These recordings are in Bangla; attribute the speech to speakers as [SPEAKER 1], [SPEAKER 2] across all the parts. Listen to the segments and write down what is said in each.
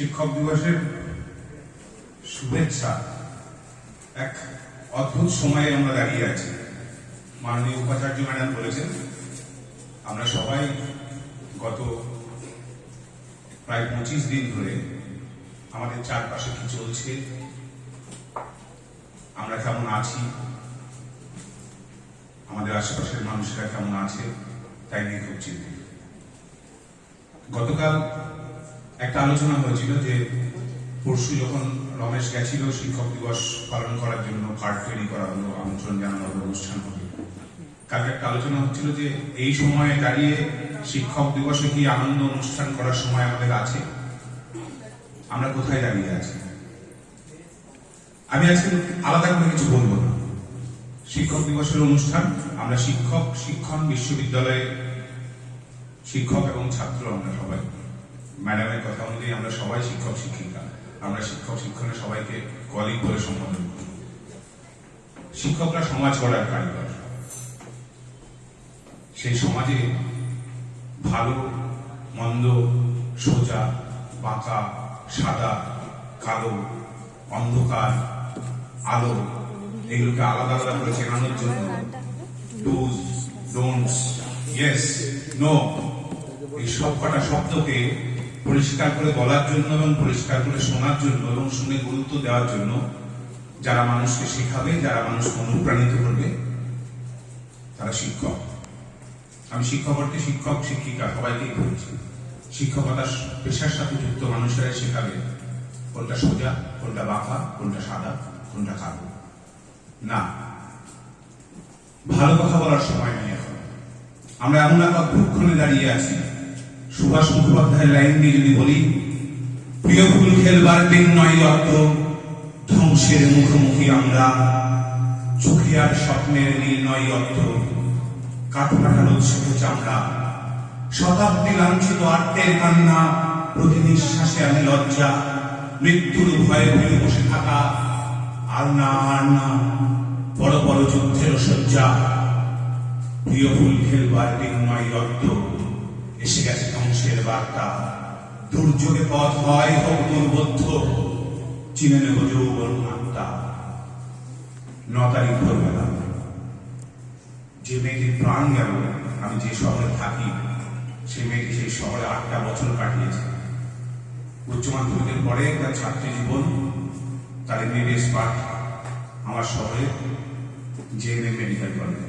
[SPEAKER 1] শিক্ষক দিবসের শুভেচ্ছা। এক অদ্ভুত সময়ে আমরা দাঁড়িয়ে আছি। মাননীয় উপাচার্য ম্যাডাম বলেছেন, আমরা সবাই গত প্রায় পঁচিশ দিন ধরে আমাদের চারপাশে কি চলছে, আমরা কেমন আছি, আমাদের আশেপাশের মানুষরা কেমন আছে, তাই নিয়ে খুব চিন্তিত। গতকাল একটা আলোচনা হয়েছিল যে পরশু যখন রমেশ গেছিল শিক্ষক দিবস পালন করার জন্য কার্ড তৈরি করা হলো আমন্ত্রণ জানানো হলো অনুষ্ঠান হলো কালকে একটা আলোচনা হচ্ছিল যে এই সময়ে দাঁড়িয়ে শিক্ষক দিবসে কি আনন্দ অনুষ্ঠান করার সময় আমাদের আছে? আমরা কোথায় দাঁড়িয়ে আছি? আমি আজকে আলাদা করে কিছু বলব না। শিক্ষক দিবসের অনুষ্ঠান, আমরা শিক্ষক, শিক্ষণ বিশ্ববিদ্যালয়ে শিক্ষক এবং ছাত্র আমরা সবাই। ম্যাডামের কথা অনুযায়ী আমরা সবাই শিক্ষক, শিক্ষিকা। আমরা শিক্ষক, শিক্ষণে সবাইকে কলিগ বলে সম্বোধন করি। শিক্ষকরা সমাজ গড়ার কারিগর। সেই সমাজে ভালো, মন্দ, সোজা, বাঁকা, সাদা, কালো, অন্ধকার, আলো, এগুলোকে আলাদা আলাদা করে চেনানোর জন্য ডুজ ডোন্টস ইয়েস নো এই সব কটা শব্দকে পরিষ্কার করে বলার জন্য এবং পরিষ্কার করে শোনার জন্য এবং শুনে গুরুত্ব দেওয়ার জন্য যারা মানুষকে শেখাবে, যারা মানুষকে অনুপ্রাণিত করবে, তারা শিক্ষক। আমি শিক্ষক অর্থে শিক্ষক, শিক্ষিকা সবাইকেই বলছি। শিক্ষকতা পেশার সাথে যুক্ত মানুষেরাই শেখাবে কোনটা সোজা, কোনটা বাঁকা, কোনটা সাদা, কোনটা কালো। না। ভালো কথা বলার সময় নেই এখন। আমরা এমন এক অদ্ভুতক্ষণে দাঁড়িয়ে আছি সুভাষ মুখোপাধ্যায়ের লাইন দিয়ে যদি বলি, প্রিয় ফুল খেলবার দিন নয় অর্থ, ধ্বংসের মুখোমুখি আমরা। চোখে আর স্বপ্নের নীল নয় অর্থ কাঠপাটার উৎসব চামড়া শতাব্দী লাঞ্ছিত আত্মের কান্না প্রতি নিঃশ্বাসে আমি লজ্জা, মৃত্যুর ভয়ে ভয়ে বসে থাকা। আর না আর না বড় বড় যুদ্ধের শয্যা। প্রিয় ফুল খেলবার দিন নয় রক্ত এসে গেছে ধ্বংসের বার্তা। দুর্যোগে পথ হয় হোক দুর্বোধ্য, চিনে নেব যৌবন আত্মা। ন তারিখ ভোরবেলা। যে মেয়েটির প্রাণ গেল, আমি যে শহরে থাকি, সেই মেয়েটি সেই শহরে আটটা বছর কাটিয়েছে। উচ্চ মাধ্যমিকের পরে তার ছাত্রী জীবন, তার এমবিবিএস পাঠ, আমার শহরে যে মেডিকেল কলেজ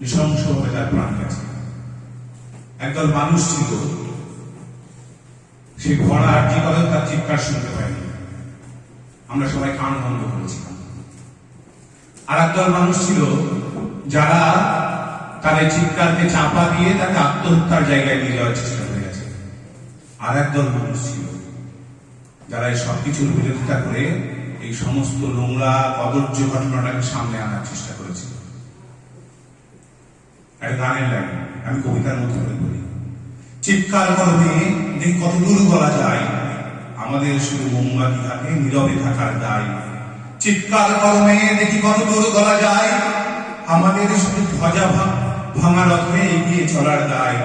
[SPEAKER 1] নৃশংসভাবে তার প্রাণ গেছে। একদল মানুষ ছিল। সেই ভরা আর্জি করে তার চিৎকার শুনতে পাইনি। আমরা সবাই কান বন্ধ করেছিলাম। আর একদল মানুষ ছিল যারা তার এই চিৎকারকে চাপা দিয়ে তাকে আত্মহত্যার জায়গায় নিয়ে যাওয়ার চেষ্টা করে গেছে। আর একদল মানুষ ছিল যারা এই সবকিছুর বিরোধিতা করে এই সমস্ত নোংরা কদর্য ঘটনাটাকে সামনে আনার চেষ্টা করেছিল। একটা গানের লাইন আমি কবিতার মধ্যে করে বলি। চিৎকার করবে দেখি কত দূর গলা যায়, আমাদের শুধু মোমবাতি হাতে নীরবে থাকার দায়। চিৎকার করবে দেখি কত দূর গলা যায়, আমাদের শুধু ধ্বজা ভাঙা রথে এগিয়ে চলার দায়।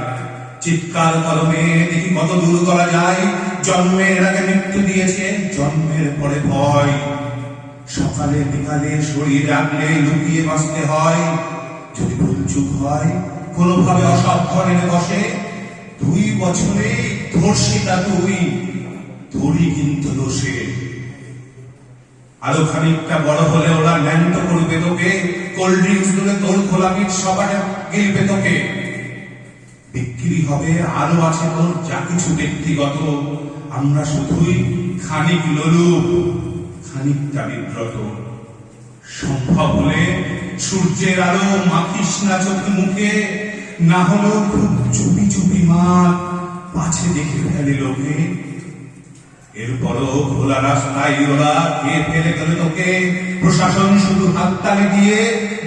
[SPEAKER 1] চিৎকার কলমে দেখি কত দূর গলা যায়, জন্মের আগে মৃত্যু দিয়েছে, জন্মের পরে ভয়। সকালে বিকালে শরীর রাখলে লুকিয়ে বাঁচতে হয়। যদি ভুল চুপ হয়, কোনোভাবে অসাবধানে বসে, দুই বছরে ধর্ষিতা তুই ধরি কিন্তু দোষে। আরও খানিকটা বড় হলে ওরা ল্যান্ড করবে তোকে, কোল্ড ড্রিঙ্কসগুলো তোর খোলাপিট সবারে গিলবে তোকে। বিক্রি হবে, আরও আছে তোর যা কিছু ব্যক্তিগত। আমরা শুধুই খানিক লোলুপ, খানিকটা বিব্রত। সম্ভব হলে সূর্যের আলো মাখিস না চোখে মুখে, না হলেও খুব চুপি চুপি মা পাছে দেখে ফেলে লোকে। এরপরও খোলা রাস্তায় ওরা কে ফেলে গেল তোকে। প্রশাসন শুধু হাততালি দিয়ে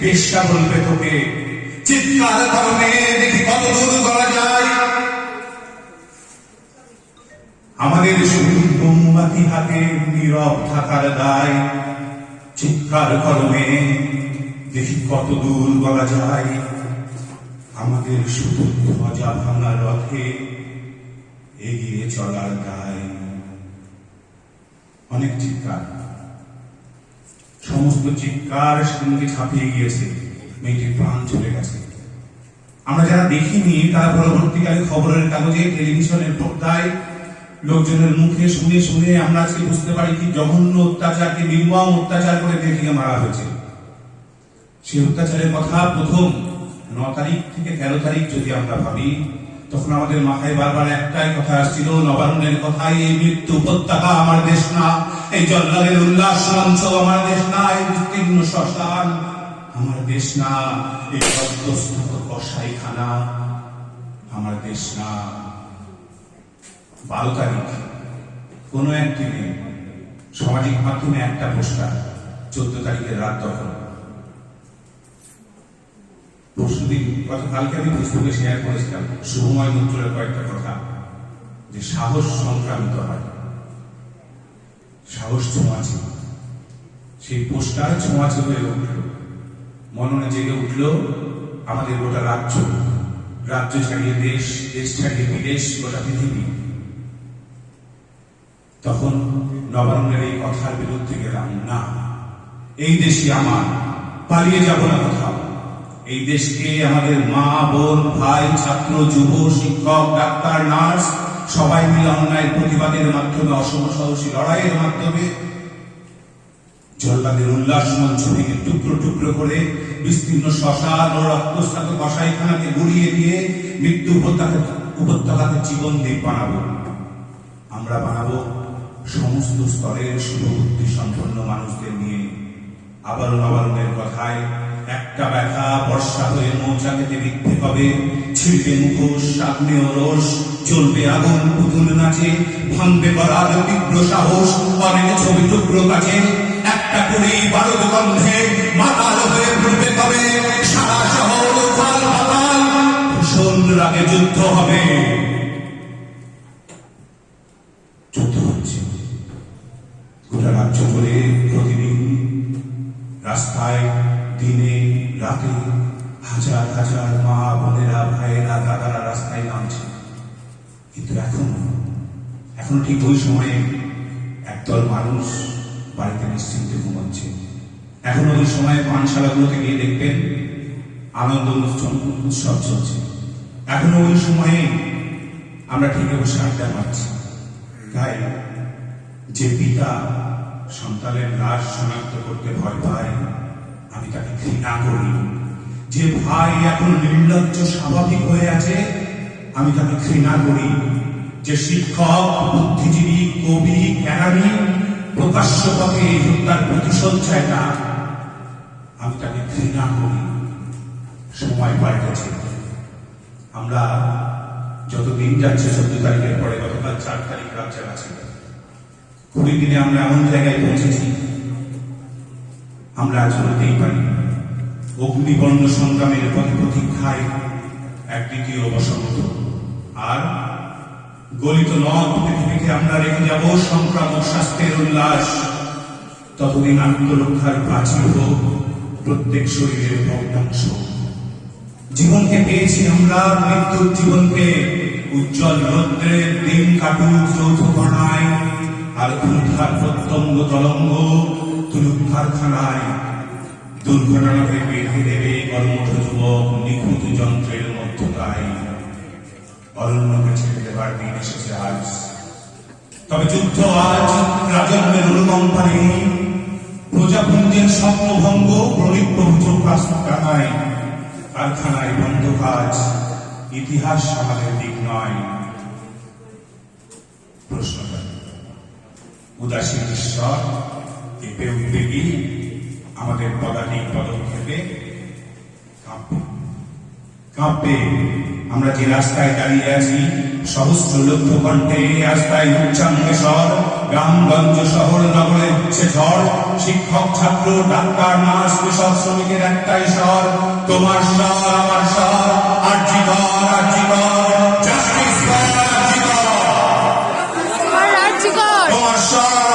[SPEAKER 1] বেশ্যা বলবে তোকে। চিৎকার কারণে দেখি কত দূর করা যায়। আমাদের শুধু মোমবাতি হাতে নীরব থাকার দায়। চিৎকার করমে দেখি কত দূর বলা যায়। আমাদের শুধু ধ্বজা ভাঙা রথে এগিয়ে চলার দায় অনেক চিৎকার। সমস্ত চিৎকার সঙ্গে ছাপিয়ে গিয়েছে। মেয়েটির প্রাণ চলে গেছে। আমরা যারা দেখিনি, তারা পরবর্তীকালে খবরের কাগজে, টেলিভিশনের পর্দায়, লোকজনের মুখে শুনে শুনে আমরা আজকে বুঝতে পারি কি জঘন্য অত্যাচারকে নির্মম অত্যাচার করে মেয়েটিকে মারা হয়েছে। সেই অত্যাচারের কথা প্রথম ন তারিখ থেকে তেরো তারিখ যদি আমরা ভাবি, তখন আমাদের মাথায় বারবার একটাই কথা আসছিল, নবান্নের কথাই এই মৃত্যু উপত্যকা আমার দেশ না, এই জল্লাদের উল্লাস মঞ্চ আমার দেশ না, এই বিস্তীর্ণ শ্মশান আমার দেশ না, এই কসাইখানা আমার দেশ না। বারো তারিখ, কোনো একদিনে সামাজিক মাধ্যমে একটা পোস্টার, চোদ্দ তারিখের রাত দখল। পরশুদিন গতকালকে আমি ফেসবুকে শেয়ার করেছিলাম, শুভময় মন্ত্রের কয়েকটা কথা, যে সাহস সংক্রান্ত হয়। সাহস ছোঁয়াছে সেই পোস্টার ছোঁয়াছে হয়ে উঠল। মননে জেগে উঠল, আমাদের গোটা রাজ্য। রাজ্য ছাড়িয়ে দেশ দেশ ছাড়িয়ে বিদেশ, গোটা পৃথিবী। তখন নবান্নের এই কথার বিরুদ্ধে গেলাম, না, এই দেশই আমার, পালিয়ে যাব না এই দেশকে আমাদের মা, বোন, ভাই, ছাত্র, যুব, শিক্ষক, ডাক্তার, নার্স, সবাই মিলে অন্যায়ের প্রতিবাদের মাধ্যমে, অসম সাহসী লড়াইয়ের মাধ্যমে জল্লাদের উল্লাস মঞ্চ ভেঙে টুকরো টুকরো করে বিস্তীর্ণ শ্মশান ও রক্তস্নাত কসাইখানাকে গুড়িয়ে দিয়ে মৃত্যু উপত্যকা উপত্যকাকে জীবন দ্বীপ বানাবো। আমরা বানাবো সমস্ত স্তরের শুভবুদ্ধি সম্পন্ন মানুষদের নিয়ে আবার নবারণের কথায় একটা ব্যথা, বর্ষা হয়ে মৌচাকেতে বিদ্ধে হবে ছিলবে মুখোশ আগ্নেয় রোষ চলবে আগুন, পুতুল নাচে, ভাঙবে করার তীব্র সাহস, অনেক ছবি টুকরো কাছে। একটা করে বারদ গন্ধে মাতাল হয়ে ঘুরবে কবে সারা শহর উথাল পাতাল রাগে যুদ্ধ হবে। যুদ্ধ হচ্ছে। গোটা রাজ্য প্রতিদিন রাস্তায় দিনে, রাতে হাজার হাজার মা বোনেরা, ভাইয়েরা, দাদারা রাস্তায় নামছে। কিন্তু এখন এখন ঠিক ওই সময়ে একদল মানুষ বাড়িতে নিশ্চিন্তে ঘুমাচ্ছে। এখন ওই সময় পানশালাগুলোতে গিয়ে দেখবেন আনন্দ অনুষ্ঠান, উৎসব চলছে। এখনও ওই সময়ে আমরা ঠিক বসে আড্ডা মারছি। তাই যে পিতা সন্তানের লাশ শনাক্ত করতে ভয় পায় আমি তাকে ঘৃণা করি। যে ভাই এখন নির্লজ্জ, স্বাভাবিক হয়ে আছে, আমি তাকে ঘৃণা করি। যে শিক্ষক, বুদ্ধিজীবী, কবি, জ্ঞানী, প্রকাশ্য পথে হত্যার প্রতিশোধ চায় না, আমি তাকে ঘৃণা করি। সময় পাল্টেছে আমরা যত দিন যাচ্ছে, চোদ্দ তারিখের পরে গতকাল চার তারিখ রাজ্যে আছে কুড়ি দিনে আমরা এমন জায়গায় পৌঁছেছি আমরা আজ বলতেই পারি। অগ্নিবর্ণ সংগ্রামের পথে প্রতীক্ষায় এক দ্বিতীয় আর গলিত নদ পৃথিবীকে আমরা রেখে যাব সংক্রামক স্বাস্থ্যের উল্লাস। ততদিন আত্মরক্ষার প্রাচীর হোক প্রত্যেক শরীরের ভগ্নাংশ। জীবনকে পেয়েছি আমরা মৃত্যুর জীবনকে। উজ্জ্বল রৌদ্রের দিন কাটুক যৌথ কণায়। আর ক্ষুধার প্রত্যঙ্গ তরঙ্গ কারখানায় দুর্ঘটনাকে বেঁধে দেবে কর্মঠ যুবক নিখুঁত যন্ত্রের মধ্যতায় অরণ্যকে ছেড়ে দেবার দিন এসেছে আজ। তবে যুদ্ধ আজ রাজন্যের অনুকম্পা প্রজাপুঞ্জের স্বপ্নভঙ্গ প্রণিপ্রভুজ কারখানায় কারখানায় বন্ধ কাজ ইতিহাস আমাদের দিক নয়। প্রশ্নটা উদাসীন ঈশ্বর কেঁপে উঠবে আমাদের পদাতিক পদক্ষেপে কাঁপবে কাঁপবে আমরা যে রাস্তায় দাঁড়িয়ে আছি সহস্র লক্ষ কণ্ঠে এই রাস্তায় উচ্চাঙ্গে স্বর গ্রামগঞ্জ শহর নগরে উঠছে ঝড় শিক্ষক ছাত্র ডাক্তার নার্স কৃষক শ্রমিকের একটাই স্বর তোমার স্বর আমার স্বর আর্জি কর আর্জি কর জাস্টিস
[SPEAKER 2] ফর আর্জিকর
[SPEAKER 1] তোমার স্বর স্বর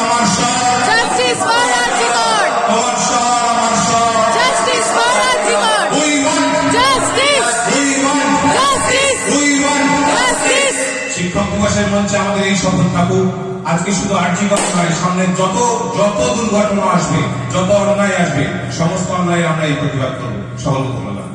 [SPEAKER 1] দিবসের মঞ্চে আমাদের এই সফল থাকুক আজকে শুধু আর্জি নয়, সামনে যত যত দুর্ঘটনা আসবে, যত অন্যায় আসবে, সমস্ত অন্যায় আমরা এই প্রতিবাদ করব। সকলকে ধন্যবাদ।